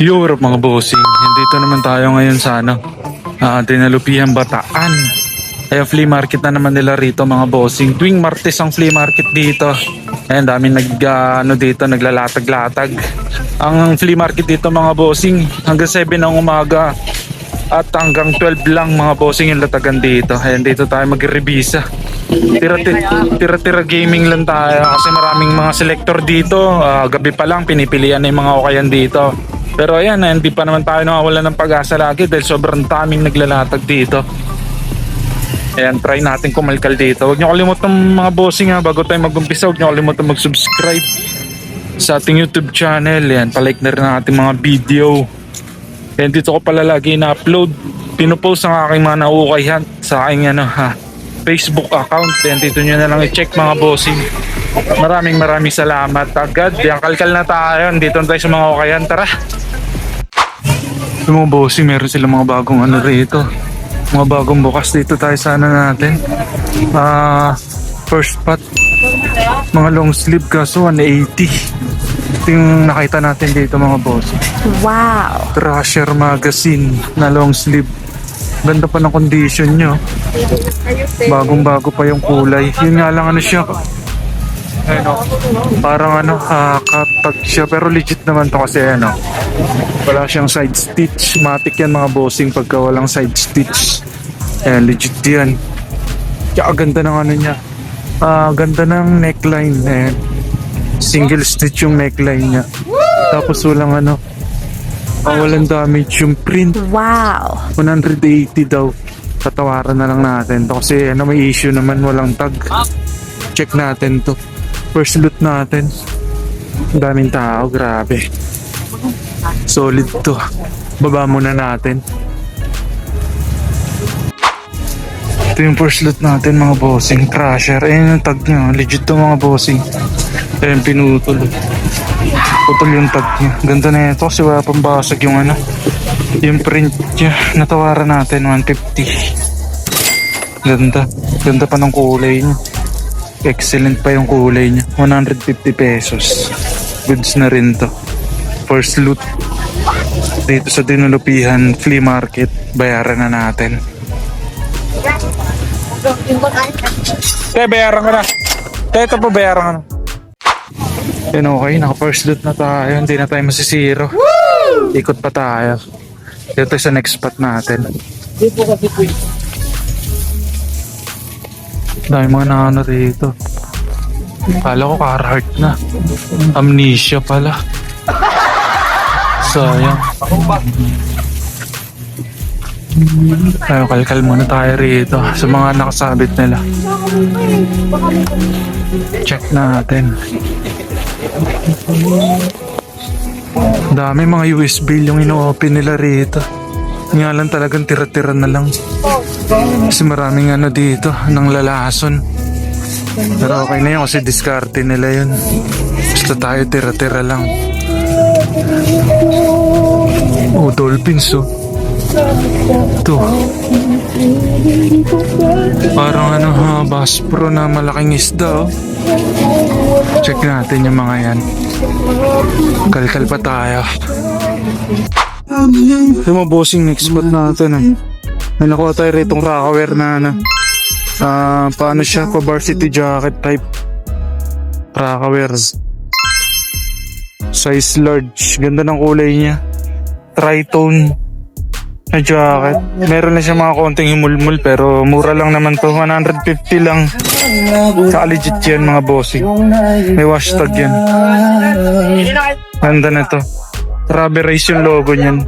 Yo, what up mga bossing? Dito naman tayo ngayon sa ano, ah, Dinalupihan Bataan. Kaya flea market na naman nila rito mga bossing. Tuwing Martes ang flea market dito. Ayan, daming nag, ah, ano dito, naglalatag-latag. Ang flea market dito mga bossing, hanggang 7 ng umaga. At hanggang 12 lang mga bossing yung latagan dito. Ayan, dito tayo mag-revisa. Tira-tira, gaming lang tayo kasi maraming mga selector dito. Ah, gabi pa lang pinipilian na yung mga okayan dito. Pero ayan, eh, hindi pa naman tayo nawawala ng pag-asa lagi dahil sobrang daming naglalatag dito. Ayan, try natin kumalkal dito. Huwag niyo kalimutan mga bossing ha, bago tayo mag-umpisa, huwag niyo kalimutan mag-subscribe sa ating YouTube channel. Ayan, palike na rin ang ating mga video. Ayan, dito ko pala lagi na-upload. Pinupost ang aking mga naukayhan sa aking ano, ha, Facebook account. Ayan, dito nyo na lang i-check mga bossing. Maraming maraming salamat agad. Ayan, kalkal na tayo. Dito na tayo sa mga ukayan. Tara! Yung mga bossing, meron silang mga bagong ano rito. Mga bagong bukas dito tayo sana natin. Ah, first spot. Mga long sleeve kaso 180. Ito yung nakita natin dito mga bossing. Wow. Thrasher magazine na long sleeve. Ganda pa ng condition nyo. Bagong bago pa yung kulay. Yun nga lang ano siya. Ano, parang ano, kapag siya. Pero legit naman to kasi ano. Wala siyang side stitch. Matic yan mga bossing pagka walang side stitch. Ayan, legit yan. Kaya ganda ng ano niya. Ah, ganda ng neckline. Ayan. Single stitch yung neckline niya. Tapos walang ano, ah, walang damage yung print. Wow. 180 daw. Tatawaran na lang natin to kasi ano may issue naman walang tag. Check natin to. First loot natin. Daming tao, grabe. Solid to. Baba muna natin. Ito yung first loot natin mga bossing. Crusher. Ayan yung tag niya. Legit to mga bossing. Ayan pinutol. Putol yung tag niya. Ganda na ito kasi wala pang basag yung ano. Yung print niya. Natawaran natin 150. Ganda. Ganda pa ng kulay niya. Excellent pa yung kulay niya. 150 pesos. Goods na rin to. First loot. Dito sa Dinulupihan Flea Market. Bayaran na natin. Te, bayaran ko na. Te, ito po, bayaran ko na. Yun okay, naka first loot na tayo. Hindi na tayo masisiro. Ikot pa tayo. Dito sa next spot natin. Dahil mga nakano rito. Kala ko Carhartt na. Amnesia pala. Sayang. Tayo kalkal muna tayo rito sa mga nakasabit nila. Check natin. Dami mga USB yung ino-open nila rito. Nga lang talagang tira-tira na lang. Kasi maraming ano dito, nang lalason. Pero okay na yun kasi diskarte nila yun. Basta tayo tira-tira lang. Oh, dolphins oh. Ito. Parang ano ha, bass pro na malaking isda oh. Check natin yung mga yan. Kalkal pa tayo. Ito mga bossing next spot natin eh. May nakuha tayo rito rockaware na ano. Ah, paano siya? Pa varsity jacket type. Rockaware. Size large. Ganda ng kulay niya. Tritone na jacket. Meron na siya mga konting himulmul pero mura lang naman to. 150 lang. Saka legit yan mga bossing. May hashtag yan. Ganda na to. Rubberized yung logo niyan.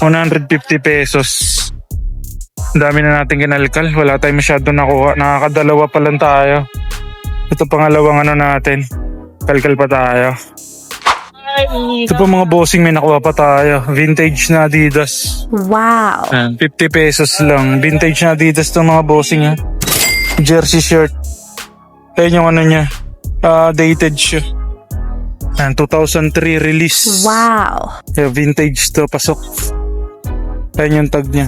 150 pesos. Ang dami na natin kinalkal. Wala tayong masyado nakuha. Nakakadalawa pa lang tayo. Ito pangalawang ano natin. Kalkal pa tayo. Ito pa mga bossing may nakuha pa tayo. Vintage na Adidas. Wow. Ayan, 50 pesos lang. Vintage na Adidas to mga bossing ha. Jersey shirt. Ayan yung ano niya. Ah, dated siya. Ayan, 2003 release. Wow. Yeah, vintage to, pasok. Ayan yung tag niya.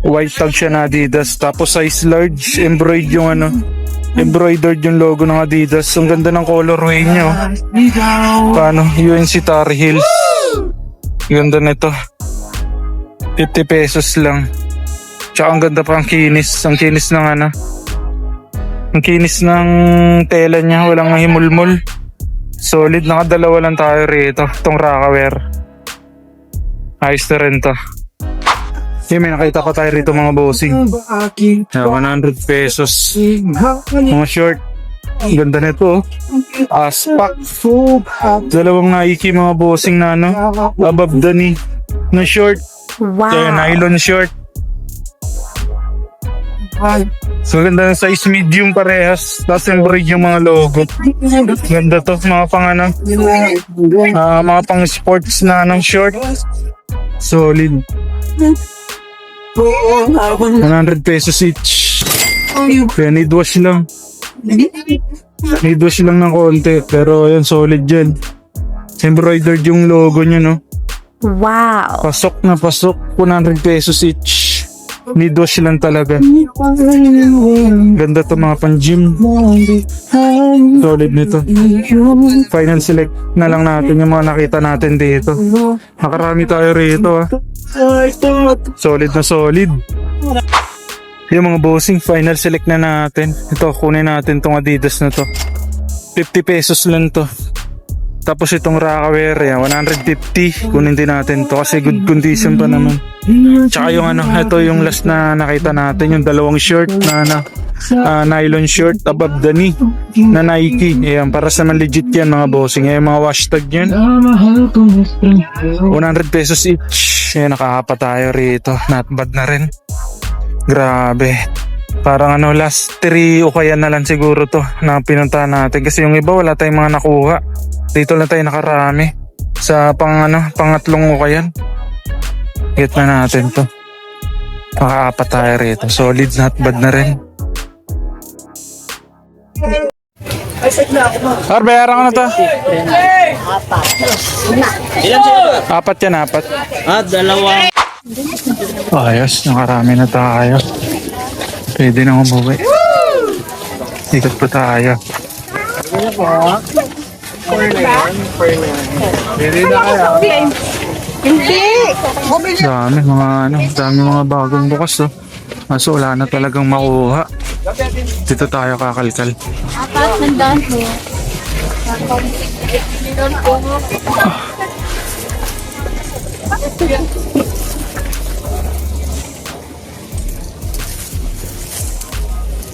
White tag siya na Adidas. Tapos size large, embroidered yung ano. Embroidered yung logo ng Adidas. Ang ganda ng colorway niya. oh. Paano? UNC Tar Heels. Ganda nito. 50 pesos lang. Tsaka ang ganda pa ang kinis. Ang kinis ng ano. Ang kinis ng tela niya. Walang himulmul. Solid. Nakadalawa lang tayo rito. Itong Rockaware. Ayos na rin to. Yung may nakita ko tayo rito mga bossing. Yeah, 100 pesos. Mga short. Ang ganda nito. oh. Aspak. Dalawang Nike mga bossing na ano. Above the knee. Na short. Kaya Wow. nylon short. So ganda ng size medium parehas. Tapos embroid yung mga logo. Ganda to. Mga pang ano. ah, mga pang sports na anong short. Solid. 100 pesos each. Kaya need wash lang. Need wash lang ng konti. Pero yun, solid yan. Embroidered yung logo niya, no? Wow. Pasok na pasok. 100 pesos each. Need wash lang talaga. Ganda to mga pang gym. Solid nito. Final select na lang natin yung mga nakita natin dito. Nakarami tayo rito ah. Solid na solid. Yung mga bossing, final select na natin. Ito, kunin natin tong Adidas na to. 50 pesos lang to. Tapos itong Rockaware, yan, 150. Kunin din natin to kasi good condition pa naman. Tsaka yung ano, ito yung last na nakita natin, yung dalawang shirt na ano, ah, nylon shirt above the knee na Nike. Ayan, para sa legit yan mga bossing. Ayan, mga hashtag yan. 100 pesos each. Ayan, nakahapa tayo rito. Not bad na rin. Grabe. Parang ano, last 3 o kaya na lang siguro to na pinuntahan natin. Kasi yung iba wala tayong mga nakuha. Dito lang tayo nakarami. Sa pang ano, pangatlong o kaya. Get na natin to. Makaapat tayo rito. Solid, not bad na rin. Sir, bayaran ko na to. Apat yan, apat. Ah, dalawa. Ayos, nakarami na tayo. Pwede na umuwi. Ikot pa tayo. Dami mga ano, dami mga bagong bukas oh. Kaso wala na talagang makuha. Dito tayo kakalkal. Apat nandaan po.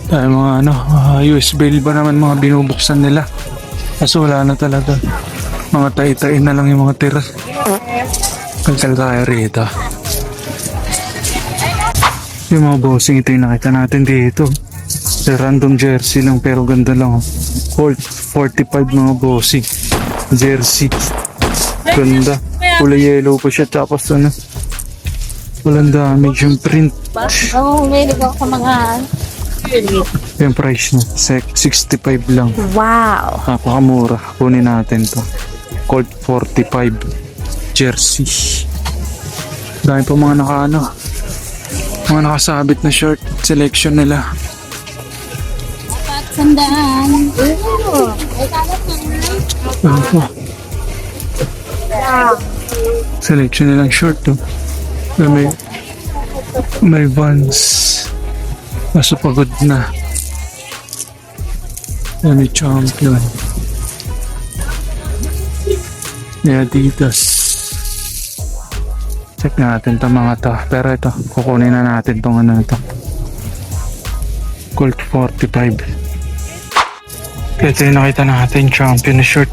Dahil mga ano, uh, US ba naman mga binubuksan nila. Kaso wala na talaga. Mga tay-tay na lang yung mga tira. Kalkal tayo rito. Yung mga bossing ito yung nakita natin dito. Sa random jersey lang pero ganda lang. oh. Colt 45 mga bossing. Jersey. Ganda. Kulay yellow pa siya tapos ano. Walang damage yung print. Oo, oh, may ako mga Yung price niya, sec- 65 lang. Wow. Napakamura. Kunin natin to. Colt 45 jersey. Dahil pa mga nakaano. Mga nakasabit na short selection nila. sandaan. Ano po? Selection nilang short to. Na may may Vans. Kaso pagod na. Yan may champion. May Adidas. Check natin to mga to. Pero ito, kukunin na natin tong ano ito. Colt 45. Ito yung nakita natin, champion na shirt.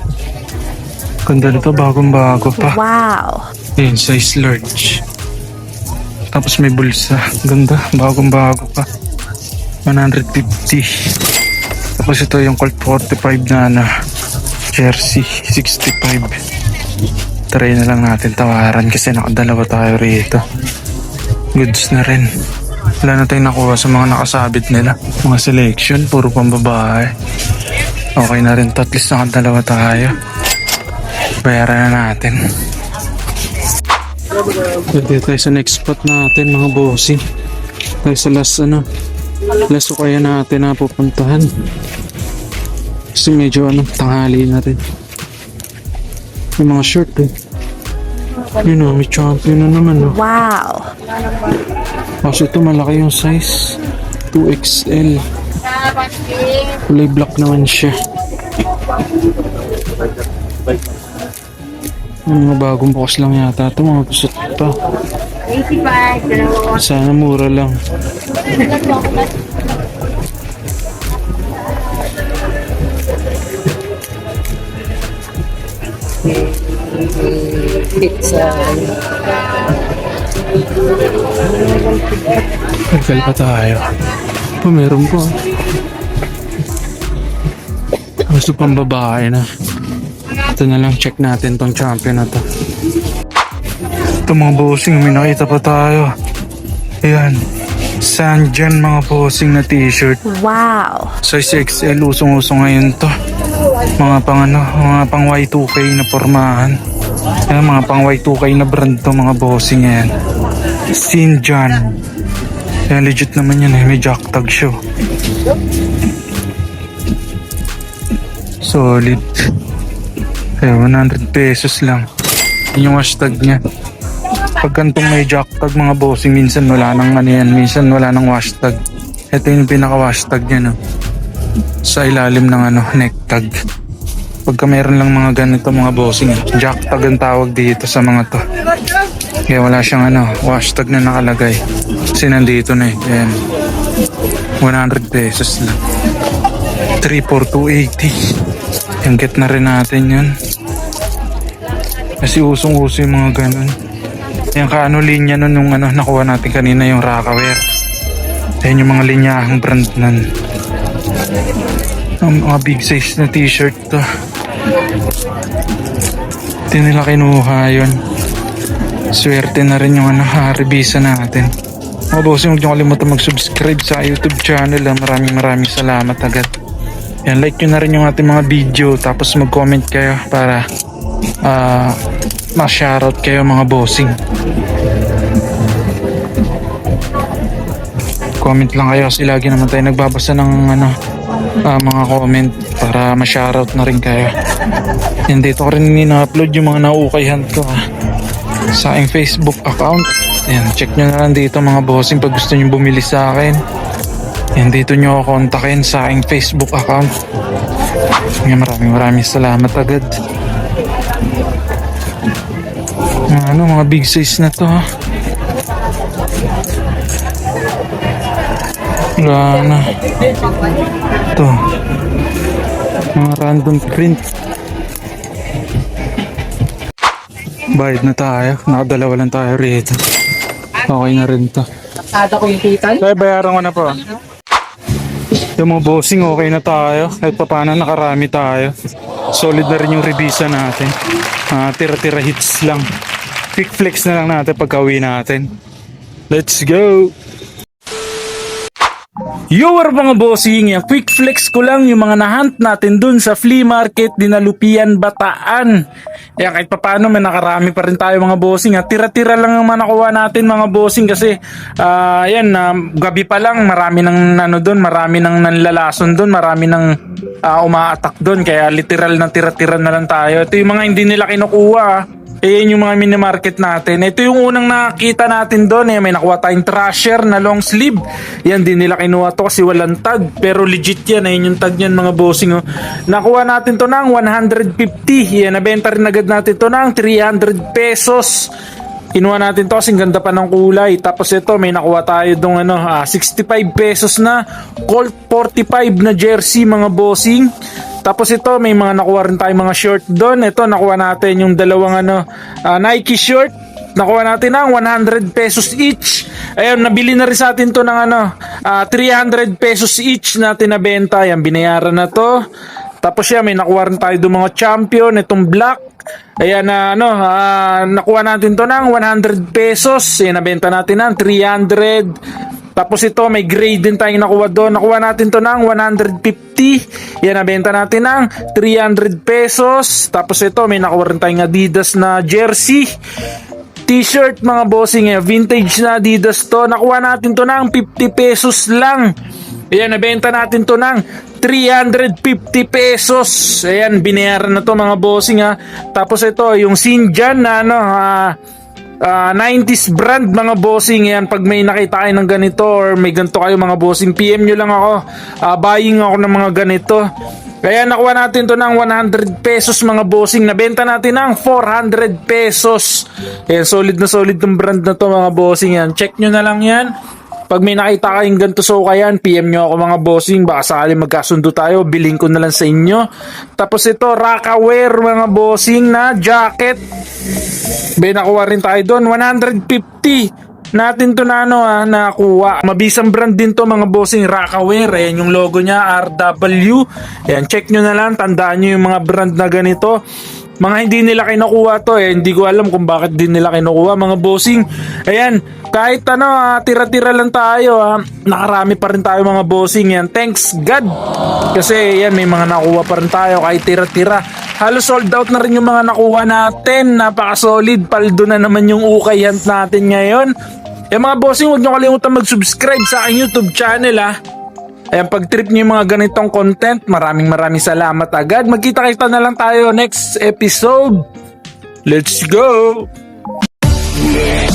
Ganda nito, bagong bago pa. Wow. Yun, size large. Tapos may bulsa. Ganda, bagong bago pa. 150. Tapos ito yung Colt 45 na na jersey 65. Try na lang natin tawaran kasi nakadalawa tayo rito. Goods na rin. Wala na tayong nakuha sa mga nakasabit nila. Mga selection, puro pambabae. Okay na rin to. At least nakadalawa tayo. Bayaran na natin. Pwede tayo sa next spot natin mga bossing. Tayo sa last ano, Laso kaya natin na pupuntahan. Kasi medyo ano, tanghali na rin. Yung mga shirt eh. Yun o, may champion na naman o. Wow. Kasi ito malaki yung size. 2XL. Kulay black naman siya. Yung mga bagong bukas lang yata ito, mga pusot pa. 85, dalawa. Sana mura lang. Tagal pa tayo. Pa, meron pa. Gusto pang babae na. Ito na lang, check natin tong champion na to. Ito mga bossing, may nakita pa tayo. Ayan. Sandyan mga bossing na t-shirt. Wow. Size XL, usong-usong ngayon to. Mga pang ano, mga pang Y2K na pormahan. Ayan, mga pang Y2K na brand to mga bossing yan. Sinjan. Ayan, legit naman yan eh. May jack tag siya. Solid. Ayan, 100 pesos lang. Yun yung hashtag niya. Pag kantong may jack tag mga bossing, minsan wala nang ano yan, minsan wala nang hashtag. Ito yung pinaka hashtag niya no. Sa ilalim ng ano, neck tag. Pagka meron lang mga ganito mga bossing, jack tag ang tawag dito sa mga to. Kaya wala siyang ano, hashtag na nakalagay. Kasi nandito na eh. Ayan. 100 pesos lang. 34280. Yung get na rin natin yun. Kasi usong-uso yung mga ganun. Yung kaano linya nun yung ano, nakuha natin kanina yung Rockaware. Ayan yung mga linyahang brand nun. Ang mga big size na t-shirt to. Hindi nila kinuha yun. Swerte na rin yung ano, ha, revisa natin. Mga bossing, huwag niyo kalimutan mag-subscribe sa YouTube channel. Ha. Maraming maraming salamat agad. Yan, like nyo na rin yung ating mga video. Tapos mag-comment kayo para ah ma-shoutout kayo mga bossing. Comment lang kayo kasi lagi naman tayo nagbabasa ng ano, ah, mga comment para ma-shoutout na rin kayo. And dito ko rin ina-upload yung mga naukayhan ko ah, sa aking Facebook account. Ayan, check nyo na lang dito mga bossing pag gusto nyo bumili sa akin. Yan, dito nyo ako kontakin sa aking Facebook account. Ngayon, maraming maraming salamat agad. Mga ano, mga big size na to. Wala na. Ito. Mga random print. Bayad na tayo. Nakadalawa lang tayo rito. Okay na rin to. Ada ko yung titan. Kaya bayaran ko na po. Yung mga bossing, okay na tayo. Kahit pa paano nakarami tayo. Solid na rin yung revisa natin. Ah, tira-tira hits lang. Quick flex na lang natin pagka uwi natin. Let's go! Yo, what up, mga bossing? Quick flex ko lang yung mga nahunt natin dun sa flea market Dinalupian, Bataan. Kaya kahit pa paano may nakarami pa rin tayo mga bossing. At tira-tira lang ang nakuha natin mga bossing kasi ah yan, ah, gabi pa lang marami nang ano doon, marami nang nanlalason doon, marami nang ah, umaatak doon. Kaya literal na tira-tira na lang tayo. Ito yung mga hindi nila kinukuha. Ah. Eh, yun yung mga mini-market natin. Ito yung unang nakita natin doon. Eh, may nakuha tayong trasher na long sleeve. Yan, din nila kinuha to kasi walang tag. Pero legit yan. Ayun yung tag yan mga bossing. Oh. Nakuha natin to ng 150. Yan, nabenta rin agad natin to ng 300 pesos. Kinuha natin to kasi ganda pa ng kulay. Tapos ito, may nakuha tayo dong ano, ah, 65 pesos na Colt 45 na jersey mga bossing. Tapos ito, may mga nakuha rin tayong mga short doon. Ito, nakuha natin yung dalawang ano, ah, Nike short. Nakuha natin ng 100 pesos each. Ayun, nabili na rin sa atin to ng ano, ah, 300 pesos each na benta. Yan, binayaran na to. Tapos siya, may nakuha rin tayo mga champion. Itong black. Ayan na ano, ah, nakuha natin to ng 100 pesos. Ayan, nabenta natin ng 300. Tapos ito, may grade din tayong nakuha doon. Nakuha natin to ng 150. Yan, nabenta natin ng 300 pesos. Tapos ito, may nakuha rin tayong Adidas na jersey. t-shirt mga bossing eh. Vintage na Adidas to. Nakuha natin to ng 50 pesos lang. Ayan, nabenta natin to ng 350 pesos. Ayan, binayaran na to mga bossing ha. Tapos ito, yung Sinjan na ano, ah, ah, 90s brand mga bossing. Ayan, pag may nakita kayo ng ganito or may ganito kayo mga bossing, PM nyo lang ako. Ah, buying ako ng mga ganito. Kaya nakuha natin to ng 100 pesos mga bossing. Nabenta natin ng 400 pesos. Ayan, solid na solid tong brand na to mga bossing yan. Check nyo na lang yan. Pag may nakita kayong ganito so kayan, PM nyo ako mga bossing. Baka sakali magkasundo tayo, biling ko na lang sa inyo. Tapos ito, Rockaware mga bossing na jacket. May nakuha rin tayo doon. 150 natin to na ano ah, nakuha. Mabisang brand din to mga bossing Rockaware. Ayan yung logo niya, RW. Ayan, check nyo na lang. Tandaan nyo yung mga brand na ganito. Mga hindi nila kinukuha to eh. Hindi ko alam kung bakit din nila kinukuha mga bossing. Ayan, kahit ano, ah, tira-tira lang tayo. ah. Nakarami pa rin tayo mga bossing yan. Thanks God. Kasi yan, may mga nakuha pa rin tayo kahit tira-tira. Halos sold out na rin yung mga nakuha natin. Napaka-solid. Paldo na naman yung ukay hunt natin ngayon. Yung mga bossing, huwag nyo kalimutan mag-subscribe sa aking YouTube channel ah. Ayan, pag trip nyo yung mga ganitong content, maraming maraming salamat agad. Magkita-kita na lang tayo next episode. Let's go! Yeah.